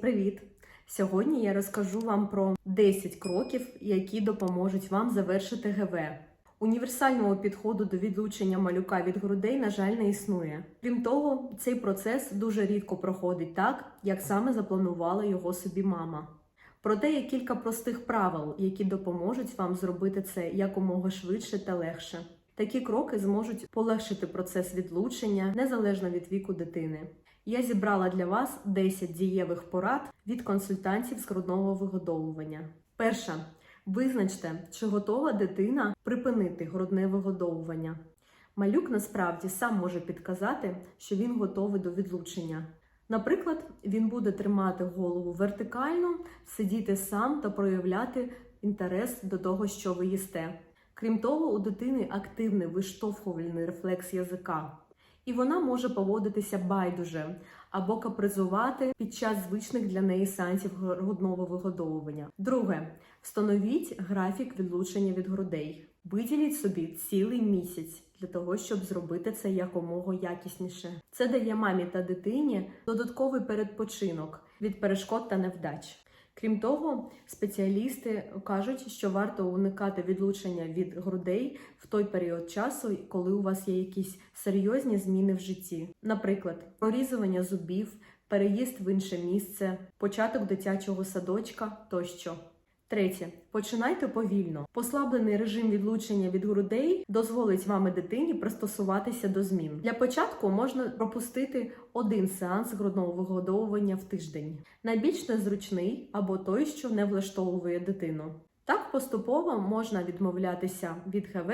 привіт! Сьогодні я розкажу вам про 10 кроків, які допоможуть вам завершити ГВ. Універсального підходу до відлучення малюка від грудей, на жаль, не існує. Крім того, цей процес дуже рідко проходить так, як саме запланувала його собі мама. Проте є кілька простих правил, які допоможуть вам зробити це якомога швидше та легше. Такі кроки зможуть полегшити процес відлучення незалежно від віку дитини. Я зібрала для вас 10 дієвих порад від консультантів з грудного вигодовування. Перша. Визначте, чи готова дитина припинити грудне вигодовування. Малюк насправді сам може підказати, що він готовий до відлучення. Наприклад, він буде тримати голову вертикально, сидіти сам та проявляти інтерес до того, що ви їсте. Крім того, у дитини активний виштовхувальний рефлекс язика, і вона може поводитися байдуже або капризувати під час звичних для неї сеансів грудного вигодовування. Друге, встановіть графік відлучення від грудей. Виділіть собі цілий місяць для того, щоб зробити це якомога якісніше. Це дає мамі та дитині додатковий передпочинок від перешкод та невдач. Крім того, спеціалісти кажуть, що варто уникати відлучення від грудей в той період часу, коли у вас є якісь серйозні зміни в житті, наприклад, прорізування зубів, переїзд в інше місце, початок дитячого садочка тощо. Третє. Починайте повільно. Послаблений режим відлучення від грудей дозволить вам і дитині пристосуватися до змін. Для початку можна пропустити один сеанс грудного вигодовування в тиждень. Найбільш незручний або той, що не влаштовує дитину. Так поступово можна відмовлятися від ГВ,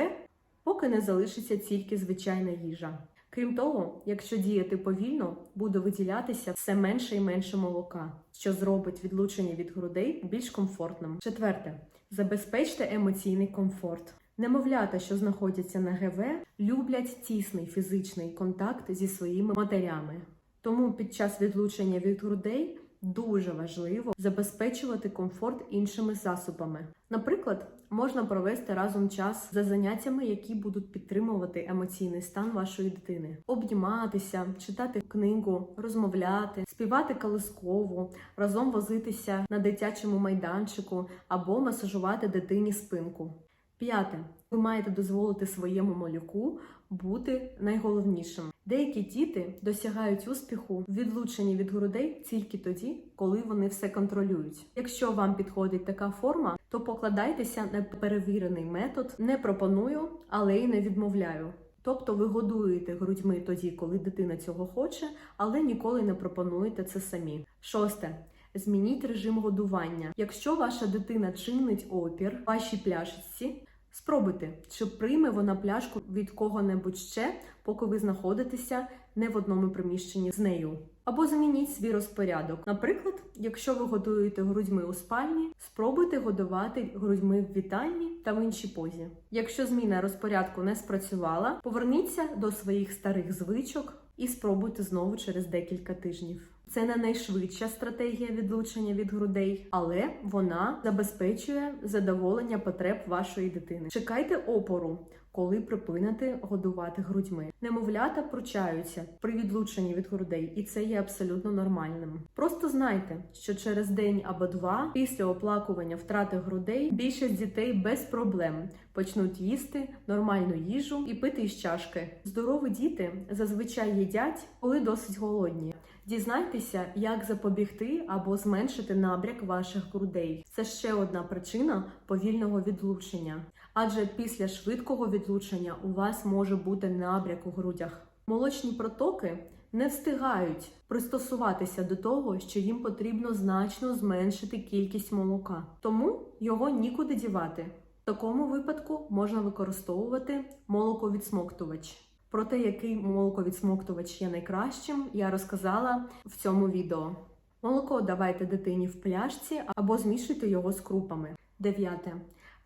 поки не залишиться тільки звичайна їжа. Крім того, якщо діяти повільно, буде виділятися все менше і менше молока, що зробить відлучення від грудей більш комфортним. Четверте, забезпечте емоційний комфорт. Немовлята, що знаходяться на ГВ, люблять тісний фізичний контакт зі своїми матерями. Тому під час відлучення від грудей дуже важливо забезпечувати комфорт іншими засобами. Наприклад, можна провести разом час за заняттями, які будуть підтримувати емоційний стан вашої дитини, обніматися, читати книгу, розмовляти, співати колискову, разом возитися на дитячому майданчику або масажувати дитині спинку. П'яте. Ви маєте дозволити своєму малюку бути найголовнішим. Деякі діти досягають успіху в відлученні від грудей тільки тоді, коли вони все контролюють. Якщо вам підходить така форма, то покладайтеся на перевірений метод. Не пропоную, але й не відмовляю. Тобто ви годуєте грудьми тоді, коли дитина цього хоче, але ніколи не пропонуєте це самі. Шосте. Змініть режим годування. Якщо ваша дитина чинить опір вашій пляшечці, спробуйте, чи прийме вона пляшку від кого-небудь ще, поки ви знаходитеся не в одному приміщенні з нею. Або змініть свій розпорядок. Наприклад, якщо ви годуєте грудьми у спальні, спробуйте годувати грудьми в вітальні та в іншій позі. Якщо зміна розпорядку не спрацювала, поверніться до своїх старих звичок і спробуйте знову через декілька тижнів. Це не найшвидша стратегія відлучення від грудей, але вона забезпечує задоволення потреб вашої дитини. Чекайте опору, коли припините годувати грудьми. Немовлята пручаються при відлученні від грудей, і це є абсолютно нормальним. Просто знайте, що через день або два після оплакування втрати грудей більшість дітей без проблем почнуть їсти нормальну їжу і пити із чашки. Здорові діти зазвичай їдять, коли досить голодні. Дізнайтеся, як запобігти або зменшити набряк ваших грудей. Це ще одна причина повільного відлучення. Адже після швидкого відлучення у вас може бути набряк у грудях. Молочні протоки не встигають пристосуватися до того, що їм потрібно значно зменшити кількість молока, тому його нікуди дівати. В такому випадку можна використовувати молоковідсмоктувач. Про те, який молоковідсмоктувач є найкращим, я розказала в цьому відео. Молоко давайте дитині в пляшці або змішуйте його з крупами. Дев'яте.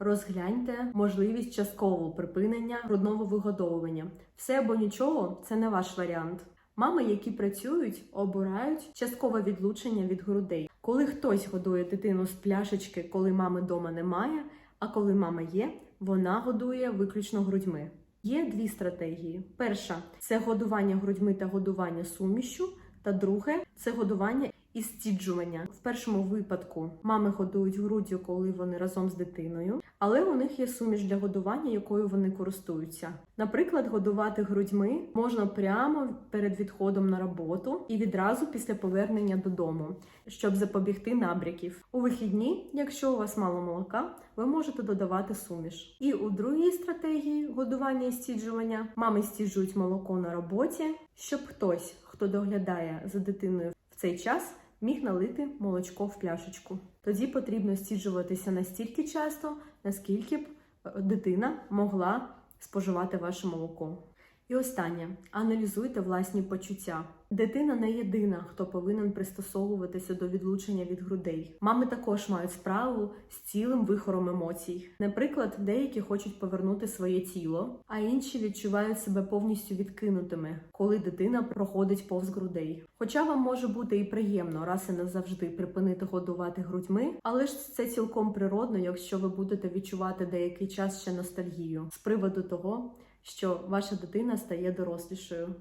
Розгляньте можливість часткового припинення грудного вигодовування. Все або нічого це не ваш варіант. Мами, які працюють, обирають часткове відлучення від грудей. Коли хтось годує дитину з пляшечки, коли мами вдома немає, а коли мама є, вона годує виключно грудьми. Є дві стратегії: перша це годування грудьми та годування сумішю, та друге це годування і стіджування. В першому випадку мами годують груддю, коли вони разом з дитиною, але у них є суміш для годування, якою вони користуються. Наприклад, годувати грудьми можна прямо перед відходом на роботу і відразу після повернення додому, щоб запобігти набряків. У вихідні, якщо у вас мало молока, ви можете додавати суміш. І у другій стратегії годування і стіджування мами стіджують молоко на роботі, щоб хтось, хто доглядає за дитиною в цей час, міг налити молочко в пляшечку. Тоді потрібно стіджуватися настільки часто, наскільки б е, дитина могла споживати ваше молоко. І останнє аналізуйте власні почуття. Дитина не єдина, хто повинен пристосовуватися до відлучення від грудей. Мами також мають справу з цілим вихором емоцій. Наприклад, деякі хочуть повернути своє тіло, а інші відчувають себе повністю відкинутими, коли дитина проходить повз грудей. Хоча вам може бути і приємно раз і назавжди припинити годувати грудьми, але ж це цілком природно, якщо ви будете відчувати деякий час ще ностальгію з приводу того, що ваша дитина стає дорослішою.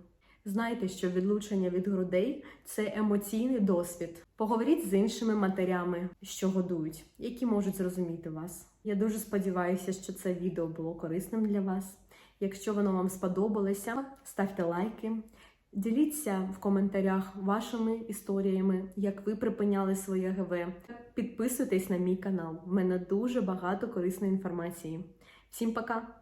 Знайте, що відлучення від грудей це емоційний досвід. Поговоріть з іншими матерями, що годують, які можуть зрозуміти вас. Я дуже сподіваюся, що це відео було корисним для вас. Якщо воно вам сподобалося, ставте лайки. Діліться в коментарях вашими історіями, як ви припиняли своє ГВ. Підписуйтесь на мій канал. В мене дуже багато корисної інформації. Всім пока!